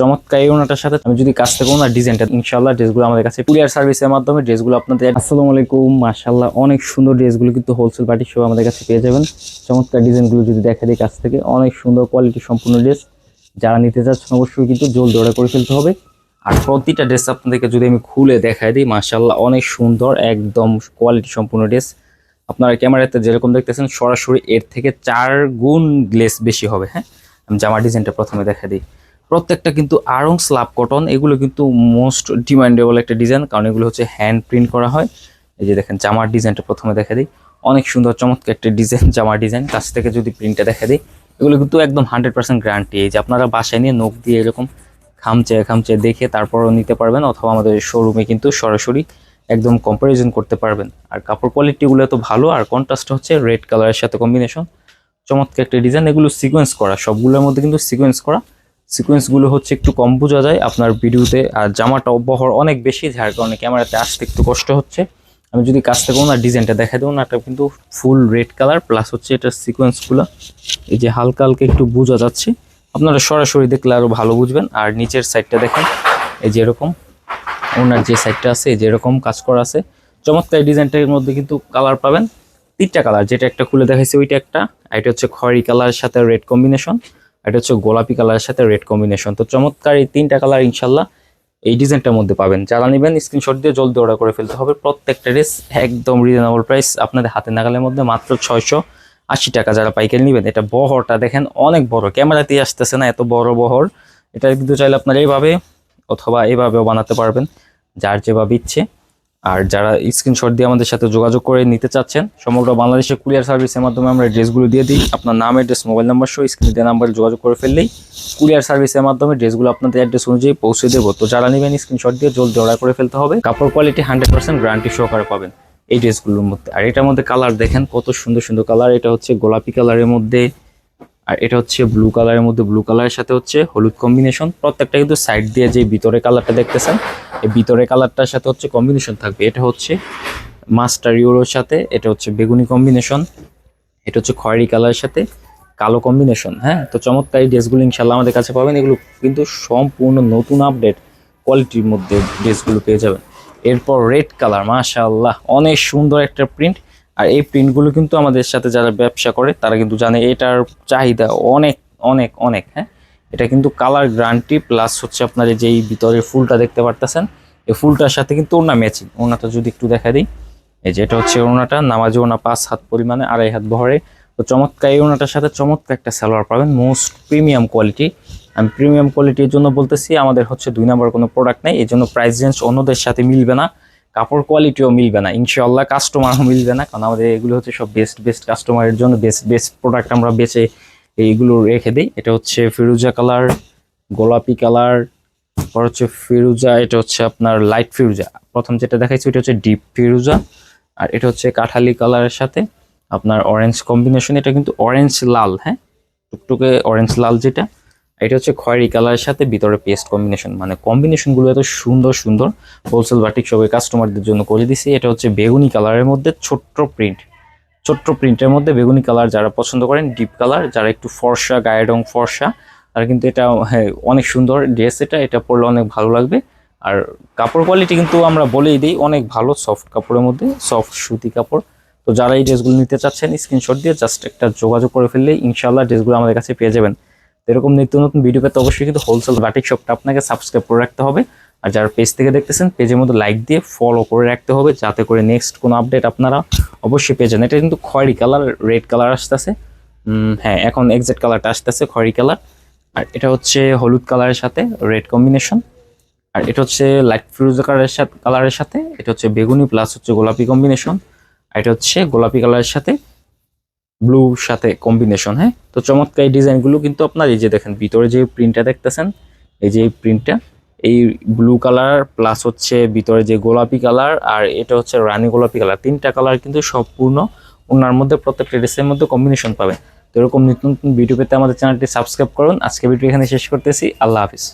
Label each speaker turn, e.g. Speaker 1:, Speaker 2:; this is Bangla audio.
Speaker 1: চমৎকার এই ওনাটার সাথে আমি যদি কাছ থেকে ওনার ডিজাইনটা ইনশাল্লাহ ড্রেসগুলো আমাদের কাছে কুরিয়ার সার্ভিসের মাধ্যমে ড্রেসগুলো আপনাদের আসসালামু আলাইকুম মাশাল্লাহ অনেক সুন্দর ড্রেসগুলো কিন্তু হোলসেল পার্টি সব আমাদের কাছে পেয়ে যাবেন। চমৎকার ডিজাইনগুলো যদি দেখা দিই কাছ থেকে, অনেক সুন্দর কোয়ালিটি সম্পূর্ণ ড্রেস যারা নিতে চাচ্ছেন অবশ্যই কিন্তু জলদি অর্ডার করে ফেলতে হবে। আর প্রতিটা ড্রেস আপনাদেরকে যদি আমি খুলে দেখাই দিই মাশাল্লাহ অনেক সুন্দর, একদম কোয়ালিটি সম্পূর্ণ ড্রেস আপনারা ক্যামেরাতে যেরকম দেখতেছেন, সরাসরি এর থেকে চার গুণ গ্লেস বেশি হবে হ্যাঁ? আমি জামা ডিজাইনটা প্রথমে দেখা দিই। প্রত্যেকটা কিন্তু আরং স্লাব কটন, এগুলো কিন্তু মোস্ট ডিমান্ডেবল একটা ডিজাইন, কারণ এগুলো হচ্ছে হ্যান্ড প্রিন্ট করা হয়। এই যে দেখেন, জামার ডিজাইনটা প্রথমে দেখা দিই। অনেক সুন্দর, চমৎকার একটা ডিজাইন, জামার ডিজাইন। কাছ থেকে যদি প্রিন্টটা দেখা দিই, এগুলো কিন্তু একদম হান্ড্রেড পার্সেন্ট গ্যারান্টি। এই যে আপনারা বাসায় নিয়ে নখ দিয়ে এরকম খামচে খামচে দেখে তারপরও নিতে পারবেন, অথবা আমাদের শোরুমে কিন্তু সরাসরি একদম কম্পারিজন করতে পারবেন। আর কাপড় কোয়ালিটিগুলো তো ভালো, আর কন্ট্রাস্ট হচ্ছে রেড কালারের সাথে কম্বিনেশন চমৎকার একটা ডিজাইন, এগুলো সিকোয়েন্স করা, সবগুলোর মধ্যে কিন্তু সিকোয়েন্স করা। সিকোয়েন্সগুলো হচ্ছে একটু কম বোঝা যায় আপনার ভিডিওতে, আর জামাটা বহর অনেক বেশি যার কারণে ক্যামেরাতে আসতে একটু কষ্ট হচ্ছে। আমি যদি কাছ থেকে ওনার ডিজাইনটা দেখা দেবো ওনারটা কিন্তু ফুল রেড কালার প্লাস হচ্ছে এটার সিকোয়েন্সগুলো এই যে হালকা হালকা একটু বোঝা যাচ্ছে। আপনারা সরাসরি দেখলে আরও ভালো বুঝবেন। আর নিচের সাইডটা দেখেন, এই যে এরকম। ওনার যে সাইডটা আছে, এই যে এরকম কাজ করা আছে। চমৎকার ডিজাইনটার মধ্যে কিন্তু কালার পাবেন। তিনটা কালার যেটা একটা খুলে দেখাইছে, ওইটা একটা এটা হচ্ছে খয়েরি কালারের সাথে রেড কম্বিনেশন এটা হচ্ছে গোলাপি কালারের সাথে রেড কম্বিনেশন তো চমৎকার এই তিনটা কালার ইনশাল্লাহ এই ডিজাইনটার মধ্যে পাবেন। যারা নেবেন স্ক্রিনশট দিয়ে জলদি অর্ডার করে ফেলতে হবে। প্রত্যেকটা ড্রেস একদম রিজনেবল প্রাইস আপনাদের হাতে নাগালের মধ্যে মাত্র ছয়শো আশি টাকা যারা পাইকারি নেবেন, এটা বহরটা দেখেন অনেক বড়। ক্যামেরাতেই আসতেছে না, এত বড় বহর। এটা কিন্তু চাইলে আপনারা এইভাবে অথবা এইভাবেও বানাতে পারবেন, যার যেভাবে ইচ্ছে। আর যারা স্ক্রিনশট দিয়ে আমাদের সাথে যোগাযোগ করে নিতে চাচ্ছেন, সমগ্র বাংলাদেশের কুরিয়ার সার্ভিসের মাধ্যমে আমরা ড্রেসগুলো দিয়ে দিই। আপনার নাম অ্যাড্রেস মোবাইল নাম্বার সহ স্ক্রিনে দেওয়া নাম্বারে যোগাযোগ করে ফেললেই কুরিয়ার সার্ভিসের মাধ্যমে ড্রেসগুলো আপনাদের অ্যাড্রেস অনুযায়ী পৌঁছে দেবো। তো যারা নেবেন স্ক্রিনশট দিয়ে জলদি অর্ডার করে ফেলতে হবে। কাপড় কোয়ালিটি হান্ড্রেড পার্সেন্ট গ্যারান্টি সহকারে পাবেন এই ড্রেসগুলোর মধ্যে। আর এটার মধ্যে কালার দেখেন, কত সুন্দর সুন্দর কালার এটা হচ্ছে গোলাপি কালারের মধ্যে। আর এটা হচ্ছে ব্লু কালারের মধ্যে ব্লু কালারের সাথে হচ্ছে হলুদ কম্বিনেশন প্রত্যেকটা কিন্তু সাইড দিয়ে যে ভিতরে কালারটা দেখতেছেন, এই ভিতরে কালারটার সাথে হচ্ছে কম্বিনেশন থাকবে। এটা হচ্ছে মাস্টার ইউরোর সাথে, এটা হচ্ছে বেগুনি কম্বিনেশন এটা হচ্ছে খয়েরি কালারের সাথে কালো কম্বিনেশন হ্যাঁ? তো চমৎকার এই ড্রেসগুলো ইনশাল্লাহ আমাদের কাছে পাবেন। এগুলো কিন্তু সম্পূর্ণ নতুন আপডেট কোয়ালিটির মধ্যে ড্রেসগুলো পেয়ে যাবেন। এরপর রেড কালার মাশাআল্লাহ, অনেক সুন্দর একটা প্রিন্ট আর এই প্রিন্টগুলো কিন্তু আমাদের সাথে যারা ব্যবসা করে, তারা কিন্তু জানে এটার চাহিদা অনেক অনেক অনেক হ্যাঁ? এটা কিন্তু কালার গ্রান্টি প্লাস হচ্ছে আপনার এই যে এই ভিতরের ফুলটা দেখতে পারতেছেন, এই ফুলটার সাথে কিন্তু ওনা ম্যাচিং ওনাটা যদি একটু দেখা দিই, এই যে এটা হচ্ছে ওনাটা নামাজি ওনা পাঁচ হাত পরিমাণে, আড়াই হাত বহরে তো চমৎকার এই ওনাটার সাথে চমৎকার একটা সালোয়ার পাবেন মোস্ট প্রিমিয়াম কোয়ালিটি আমি প্রিমিয়াম কোয়ালিটির জন্য বলতেছি, আমাদের হচ্ছে দুই নম্বর কোনো প্রোডাক্ট নেই এই জন্য প্রাইস রেঞ্জ অন্যদের সাথে মিলবে না। কাপড় কোয়ালিটিও মিলবে না। ইনশাল্লাহ কাস্টমারও মিলবে না, কারণ আমাদের এগুলো হচ্ছে সব বেস্ট বেস্ট কাস্টমারের জন্য বেস্ট বেস্ট প্রোডাক্ট আমরা বেছে এইগুলো রেখে দিই। এটা হচ্ছে ফিরোজা কালার গোলাপি কালার পর হচ্ছে ফিরোজা এটা হচ্ছে আপনার লাইট ফিরোজা প্রথম যেটা দেখাইছি ওটা হচ্ছে ডিপ ফিরুজা আর এটা হচ্ছে কাঠালি কালারের সাথে আপনার অরেঞ্জ কম্বিনেশন এটা কিন্তু অরেঞ্জ লাল হ্যাঁ? টুকটুকে অরেঞ্জ লাল যেটা। এটা হচ্ছে খয়েরি কালারের সাথে ভিতরে পেস্ট কম্বিনেশন। মানে কম্বিনেশনগুলো এত সুন্দর সুন্দর। হোলসেল বাটিক সবাই কাস্টমারদের জন্য করে দিছি। এটা হচ্ছে বেগুনি কালারের মধ্যে ছোট্ট প্রিন্ট। ছোট্ট প্রিন্টের মধ্যে বেগুনি কালার যারা পছন্দ করেন, ডিপ কালার, যারা একটু ফর্সা গায়ের রং ফর্সা, তারা কিন্তু এটা হ্যাঁ অনেক সুন্দর ড্রেস এটা। এটা পরলে অনেক ভালো লাগবে। আর কাপড় কোয়ালিটি কিন্তু আমরা বলেই দিই, অনেক ভালো সফট কাপড়ের মধ্যে, সফট সুতি কাপড়। তো যারা এই ড্রেসগুলো নিতে চাচ্ছেন, স্ক্রিনশট দিয়ে জাস্ট একটা যোগাযোগ করে ফেললে ইনশাল্লাহ ড্রেসগুলো আমাদের কাছে পেয়ে যাবেন। এরকম নিত্য নতুন ভিডিও পেতে অবশ্যই কিন্তু হোলসেল বাটিক শপটা আপনাকে সাবস্ক্রাইব করে রাখতে হবে। আর যারা পেজ থেকে দেখতেছেন পেজের মধ্যে লাইক দিয়ে ফলো করে রাখতে হবে, যাতে করে নেক্সট কোনো আপডেট আপনারা অবশ্যই পেয়ে যান। এটা কিন্তু খয়েরি কালার রেড কালার আসতেছে। হ্যাঁ এখন এক্সাক্ট কালারটা আসতেছে খয়েরি কালার আর এটা হচ্ছে হলুদ কালারের সাথে রেড কম্বিনেশন আর এটা হচ্ছে লাইট ফিরোজা কালারের সাথে কালারের সাথে। এটা হচ্ছে বেগুনি প্লাস হচ্ছে গোলাপি কম্বিনেশন আর এটা হচ্ছে গোলাপি কালারের সাথে ব্লু সাথে কম্বিনেশন হ্যাঁ? তো চমৎকার এই ডিজাইনগুলো কিন্তু আপনার এই যে দেখেন, ভিতরে যে প্রিন্টটা দেখতেছেন, এই যে প্রিন্টটা এই ব্লু কালার প্লাস হচ্ছে ভিতরে যে গোলাপি কালার আর এটা হচ্ছে রানী গোলাপি কালার তিনটা কালার কিন্তু সম্পূর্ণ ওনার মধ্যে প্রত্যেকটা ড্রেসের মধ্যে কম্বিনেশন পাবেন। তো এরকম নতুন নতুন ভিডিও পেতে আমাদের চ্যানেলটি সাবস্ক্রাইব করুন। আজকে ভিডিও এখানে শেষ করতেছি। আল্লাহ হাফিজ।